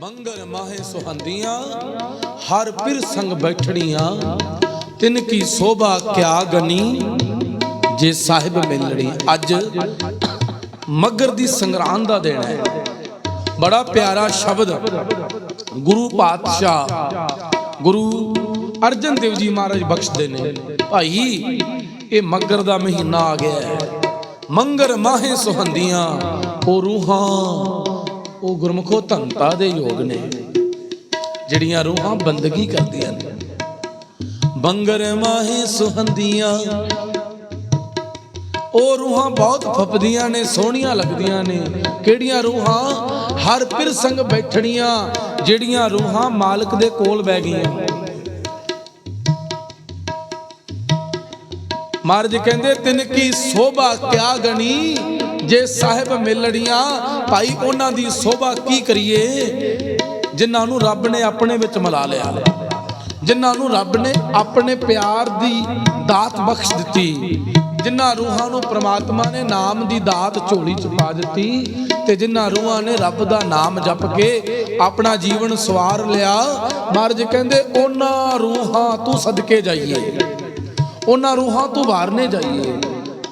ਮੰਗਰ ਮਾਹੇ ਸੁਹੰਦੀਆਂ, ਹਰ ਪਿਰ ਸੰਗ ਬੈਠੜੀਆਂ ਤਿਨ ਕੀ ਸੋਭਾ ਕਿਆ ਗਨੀ, ਜੇ ਸਾਹਿਬ ਮਿਲਣੀ ਅੱਜ, ਮਗਰ ਦੀ ਸੰਗਰਾਂਦ ਦਾ ਦਿਨ ਹੈ। ਬੜਾ ਪਿਆਰਾ ਸ਼ਬਦ, ਗੁਰੂ ਪਾਤਸ਼ਾਹ, ਗੁਰੂ ਅਰਜਨ ਦੇਵ ਜੀ ਮਹਾਰਾਜ ਬਖਸ਼ਦੇ ਨੇ। ਭਾਈ, ਇਹ ਮਗਰ ਦਾ ਮਹੀਨਾ ਆ ਗਿਆ ਹੈ। ਮੰਗਰ ਮਾਹੇ ਸੁਹੰਦੀਆਂ ਉਹ ਰੂਹਾਂ ਉਹ ਗੁਰਮਖੋ ਧੰਤਾ ਦੇ ਯੋਗ ਨੇ, ਜਿਹੜੀਆਂ ਰੂਹਾਂ ਬੰਦਗੀ ਕਰਦੀਆਂ ਨੇ। ਬੰਗਰ ਮਾਹੇ ਸੁਹੰਦੀਆਂ, ਉਹ ਰੂਹਾਂ ਬਹੁਤ ਫੱਪਦੀਆਂ ਨੇ, ਸੋਹਣੀਆਂ ਲੱਗਦੀਆਂ ਨੇ। ਕਿਹੜੀਆਂ ਰੂਹਾਂ? ਹਰ ਪਿਰ ਸੰਗ ਬੈਠਣੀਆਂ, ਜਿਹੜੀਆਂ ਰੂਹਾਂ ਮਾਲਕ ਦੇ ਕੋਲ ਬਹਿ ਗਈਆਂ। ਮਹਾਰਾਜ ਕਹਿੰਦੇ, ਤਿੰਨ ਕੀ ਸੋਭਾ ਕਿਆ ਗਣੀ ਜੇ ਸਾਹਿਬ ਮਿਲਣੀਆਂ, ਭਾਈ ਉਹਨਾਂ ਦੀ ਸੋਭਾ ਕੀ ਕਰੀਏ? ਜਿਨ੍ਹਾਂ ਨੂੰ ਰੱਬ ਨੇ ਆਪਣੇ ਵਿੱਚ ਮਿਲਾ ਲਿਆ। ਜਿਨ੍ਹਾਂ ਨੂੰ ਰੱਬ ਨੇ ਆਪਣੇ ਪਿਆਰ ਦੀ ਦਾਤ ਬਖਸ਼ ਦਿੱਤੀ। ਜਿਨ੍ਹਾਂ ਰੂਹਾਂ ਨੂੰ ਪ੍ਰਮਾਤਮਾ ਨੇ ਨਾਮ ਦੀ ਦਾਤ ਝੋਲੀ ਚ ਪਾ ਦਿੱਤੀ ਤੇ ਜਿਨ੍ਹਾਂ ਰੂਹਾਂ ਨੇ ਰੱਬ ਦਾ ਨਾਮ ਜਪ ਕੇ ਆਪਣਾ ਜੀਵਨ ਸਵਾਰ ਲਿਆ, ਮਹਾਰਾਜ ਕਹਿੰਦੇ, ਉਹਨਾਂ ਰੂਹਾਂ ਤੂੰ ਸਦਕੇ ਜਾਈਏ। ਉਹਨਾਂ ਰੂਹਾਂ ਤੋਂ ਵਾਰਨੇ ਜਾਈਏ।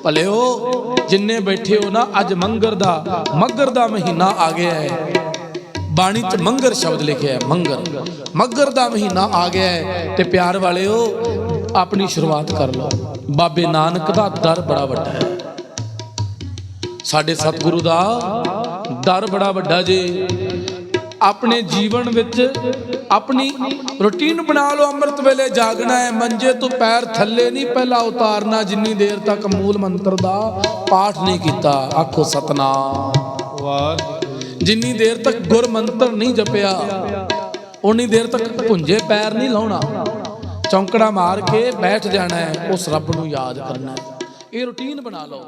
ਭਲਿਓ, ਜਿੰਨੇ ਬੈਠੇ ਹੋ ਨਾ, ਅੱਜ ਮੰਗਰ ਦਾ, ਮੱਗਰ ਦਾ ਮਹੀਨਾ ਆ ਗਿਆ ਹੈ। ਬਾਣੀ ਚ ਮੰਗਰ ਸ਼ਬਦ ਲਿਖਿਆ ਹੈ, ਮੰਗਰ। ਮੱਗਰ ਦਾ ਮਹੀਨਾ ਆ ਗਿਆ ਹੈ ਤੇ ਪਿਆਰ ਵਾਲਿਓ, ਆਪਣੀ ਸ਼ੁਰੂਆਤ ਕਰ ਲਓ। ਬਾਬੇ ਨਾਨਕ ਦਾ ਦਰ ਬੜਾ ਵੱਡਾ ਹੈ। ਸਾਡੇ ਸਤਿਗੁਰੂ ਦਾ ਦਰ ਬੜਾ ਵੱਡਾ ਜੇ। ਆਪਣੇ ਜੀਵਨ ਵਿੱਚ ਆਪਣੀ ਰੁਟੀਨ ਬਣਾ ਲਓ, ਅੰਮ੍ਰਿਤ ਵੇਲੇ ਜਾਗਣਾ ਹੈ, ਮੰਜੇ ਤੋਂ ਪੈਰ ਥੱਲੇ ਨਹੀਂ, ਪਹਿਲਾਂ ਉਤਾਰਨਾ, ਜਿੰਨੀ ਦੇਰ ਤੱਕ ਮੂਲ ਮੰਤਰ ਦਾ ਪਾਠ ਨਹੀਂ ਕੀਤਾ, ਆਖੋ ਸਤਨਾਮ। ਵਾਹਿਗੁਰੂ ਜਿੰਨੀ ਦੇਰ ਤੱਕ ਗੁਰ ਮੰਤਰ ਨਹੀਂ ਜਪਿਆ ਉਨੀ ਦੇਰ ਤੱਕ ਭੁੰਜੇ ਪੈਰ ਨਹੀਂ ਲਾਉਣਾ। ਚੌਂਕੜਾ ਮਾਰ ਕੇ ਬੈਠ ਜਾਣਾ ਹੈ, ਉਸ ਰੱਬ ਨੂੰ ਯਾਦ ਕਰਨਾ ਹੈ। ਇਹ ਰੁਟੀਨ ਬਣਾ ਲਓ।